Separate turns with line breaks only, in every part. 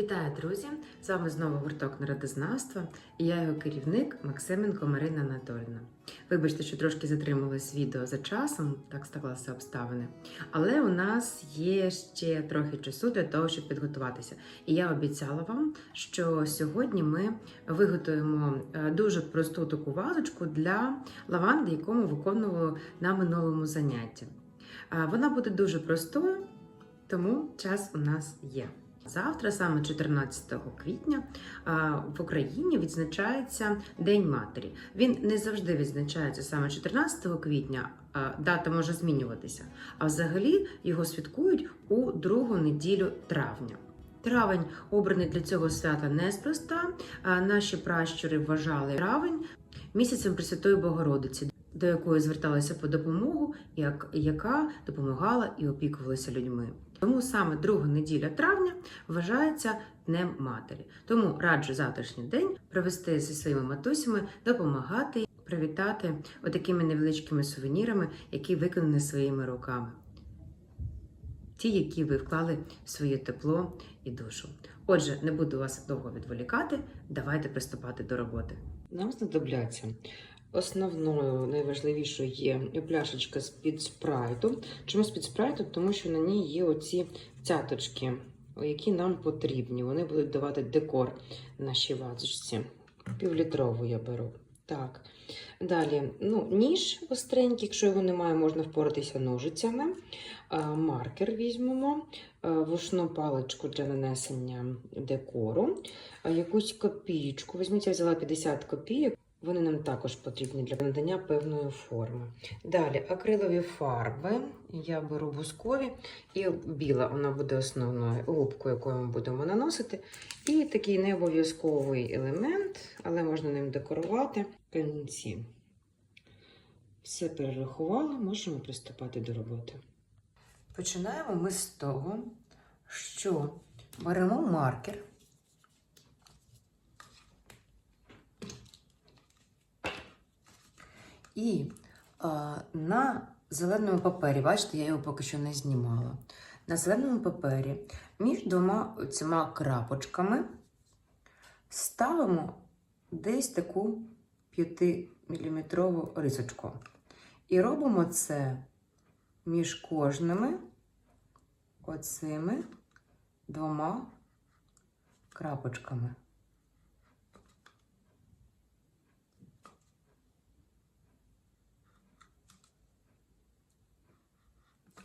Вітаю, друзі! З вами знову гурток народознавства і я його керівник Максименко Марина Анатольовна. Вибачте, що трошки затрималось відео за часом, так сталося обставини. Але у нас є ще трохи часу для того, щоб підготуватися. І я обіцяла вам, що сьогодні ми виготуємо е, дуже просту таку вазочку для лаванди, яку ми виконували на минулому занятті. Е, Вона буде дуже простою, тому час у нас є. Завтра, саме 14 квітня, в Україні відзначається День матері. Він не завжди відзначається саме 14 квітня, дата може змінюватися. А взагалі його святкують у другу неділю травня. Травень обраний для цього свята неспроста. Наші пращури вважали травень місяцем Пресвятої Богородиці, до якої зверталися по допомогу, як- яка допомагала і опікувалася людьми. Тому саме друга неділя травня вважається Днем Матері. Тому раджу завтрашній день провести зі своїми матусями, допомагати, привітати отакими невеличкими сувенірами, які виконані своїми руками. Ті, які ви вклали в своє тепло і душу. Отже, не буду вас довго відволікати. Давайте приступати до роботи. Нам знадобляться основною найважливішою є пляшечка з-під спрайту. Чому з-під спрайту? Тому що на ній є оці цяточки, які нам потрібні. Вони будуть давати декор нашій вазочці. Півлітрову я беру. Так. Далі, ну, ніж остренький, якщо його немає, можна впоратися ножицями. Маркер візьмемо, вушну паличку для нанесення декору, якусь копійку. Візьміть, я взяла 50 копійок. Вони нам також потрібні для надання певної форми. Далі акрилові фарби. Я беру бускові і біла, вона буде основною губкою, якою ми будемо наносити. І такий не обов'язковий елемент, але можна ним декорувати камінці. Все перерахувала, можемо приступати до роботи. Починаємо ми з того, що беремо маркер. І а, на зеленому папері, бачите, я його поки що не знімала. На зеленому папері між двома цими крапочками ставимо десь таку 5-мм рисочку. І робимо це між кожними оцими двома крапочками.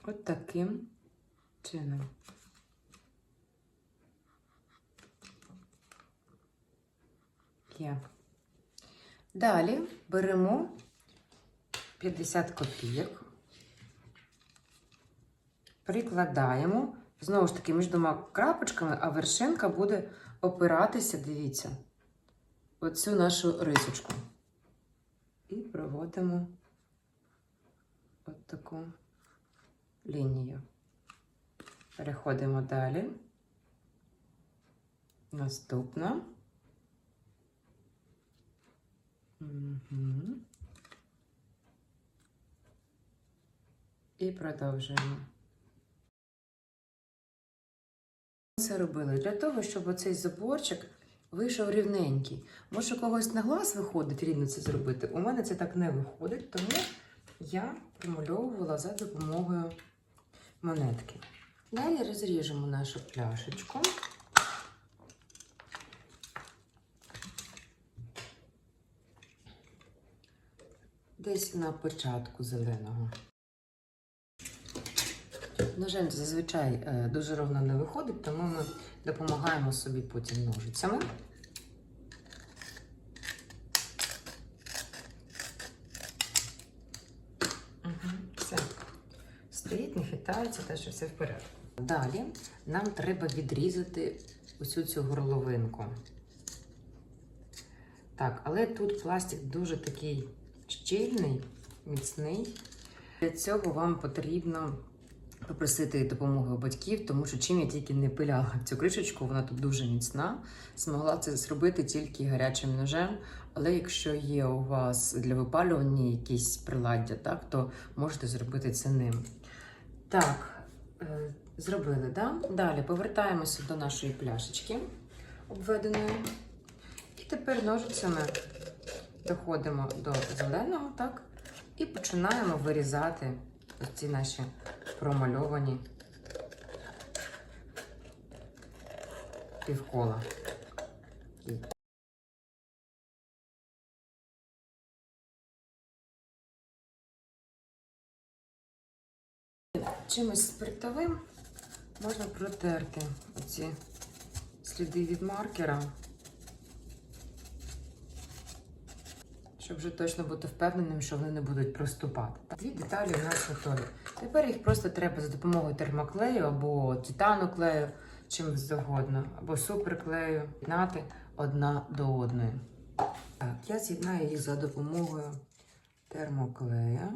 От таким чином. Є. Далі беремо 50 копійок, прикладаємо, знову ж таки, між двома крапочками, а вершинка буде опиратися, дивіться, оцю нашу рисочку. І проводимо от таку лінію. Переходимо далі. Наступна. Угу. І продовжуємо. Це робили для того, щоб оцей заборчик вийшов рівненький. Може, когось на глаз виходить рівно це зробити. У мене це так не виходить, тому я промальовувала за допомогою монетки. Далі розріжемо нашу пляшечку. Десь на початку зеленого. Ножем зазвичай е, дуже ровно не виходить, тому ми допомагаємо собі потім ножицями. Угу, все. Стоїть, не хитається, те, що все в порядку. Далі нам треба відрізати усю цю горловинку. Так, але тут пластик дуже такий щільний, міцний. Для цього вам потрібно попросити допомоги у батьків, тому що чим я тільки не пиляла цю кришечку, вона тут дуже міцна. Змогла це зробити тільки гарячим ножем. Але якщо є у вас для випалювання якісь приладдя, так, то можете зробити це ним. Так, е, Зробили, да? Далі повертаємося до нашої пляшечки обведеної. І тепер ножицями доходимо до зеленого, так? І починаємо вирізати ці наші промальовані півкола. Чимось спиртовим можна протерти оці сліди від маркера, щоб вже точно бути впевненим, що вони не будуть проступати. Дві деталі у нас готові. Тепер їх просто треба за допомогою термоклею або титаноклею, чим завгодно, або суперклею з'єднати одна до одної. Так, я з'єднаю їх за допомогою термоклея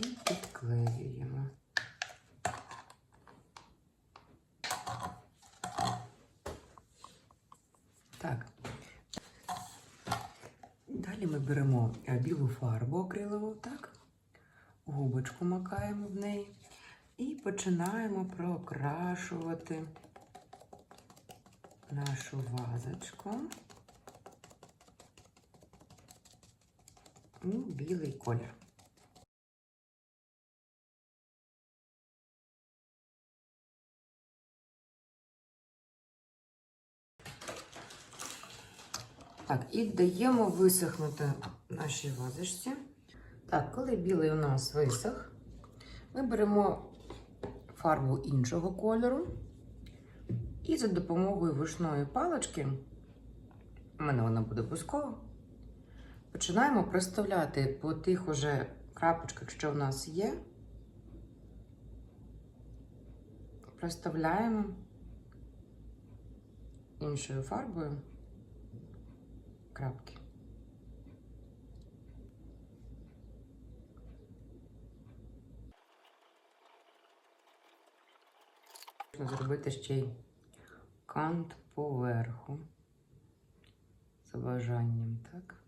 і підклеюємо. Так. Далі ми беремо е, білу фарбу акрилову, так, губочку макаємо в неї і починаємо прокрашувати нашу вазочку у білий колір. Так, і даємо висохнути нашій вазочці. Так, коли білий у нас висох, ми беремо фарбу іншого кольору і за допомогою вишної палички, у мене вона буде бускова, починаємо проставляти по тих уже крапочках, що в нас є. Проставляємо іншою фарбою крапки. Можна зробити ще й кант поверху за бажанням, так?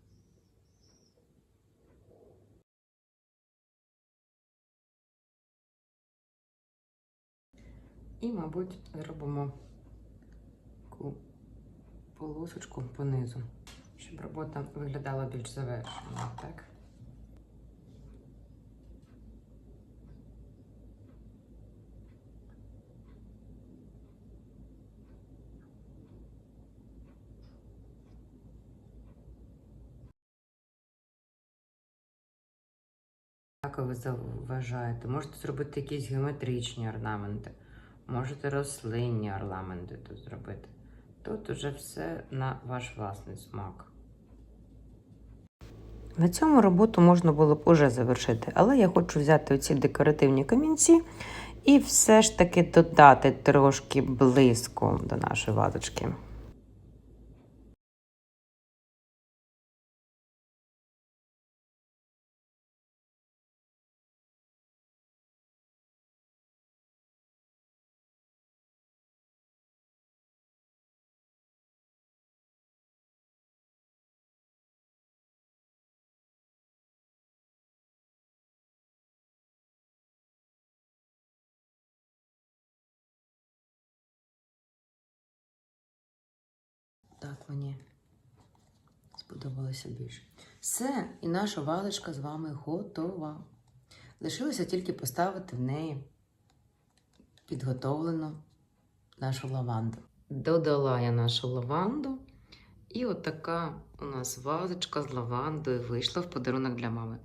І, мабуть, зробимо таку полосочку понизу щоб робота виглядала більш завершеною, так? Як ви заважаєте? Можете зробити якісь геометричні орнаменти, можете рослинні орнаменти тут зробити. Тут уже все на ваш власний смак.
На цьому роботу можна було б уже завершити, але я хочу взяти оці декоративні камінці і все ж таки додати трошки блиску до нашої вазочки.
Так мені сподобалося більше. Все, і наша вазочка з вами готова. Лишилося тільки поставити в неї підготовлену нашу лаванду. Додала я нашу лаванду, і от у нас вазочка з лавандою вийшла в подарунок для мами.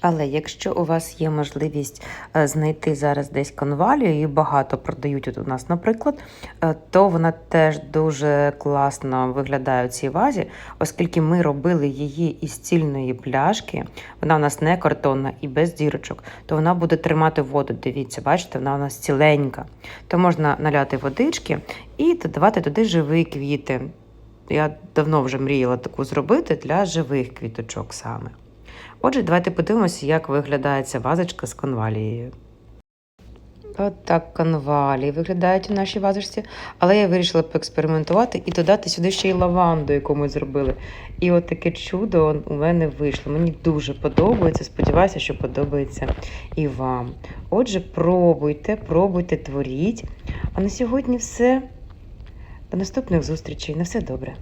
Але якщо у вас є можливість е, знайти зараз десь конвалію, її багато продають от у нас, наприклад, е, то вона теж дуже класно виглядає у цій вазі, оскільки ми робили її із цільної пляшки, вона у нас не картонна і без дірочок, то вона буде тримати воду. Дивіться, бачите, вона у нас ціленька. То можна наляти водички і додавати туди живі квіти. Я давно вже мріяла таку зробити для живих квіточок саме. Отже, давайте подивимося, як виглядає ця вазочка з конвалією. От так конвалі виглядають у нашій вазочці. Але я вирішила поекспериментувати і додати сюди ще й лаванду, яку ми зробили. І от таке чудо у мене вийшло. Мені дуже подобається. Сподіваюся, що подобається і вам. Отже, пробуйте, пробуйте, творіть. А на сьогодні все. До наступних зустрічей. На все добре.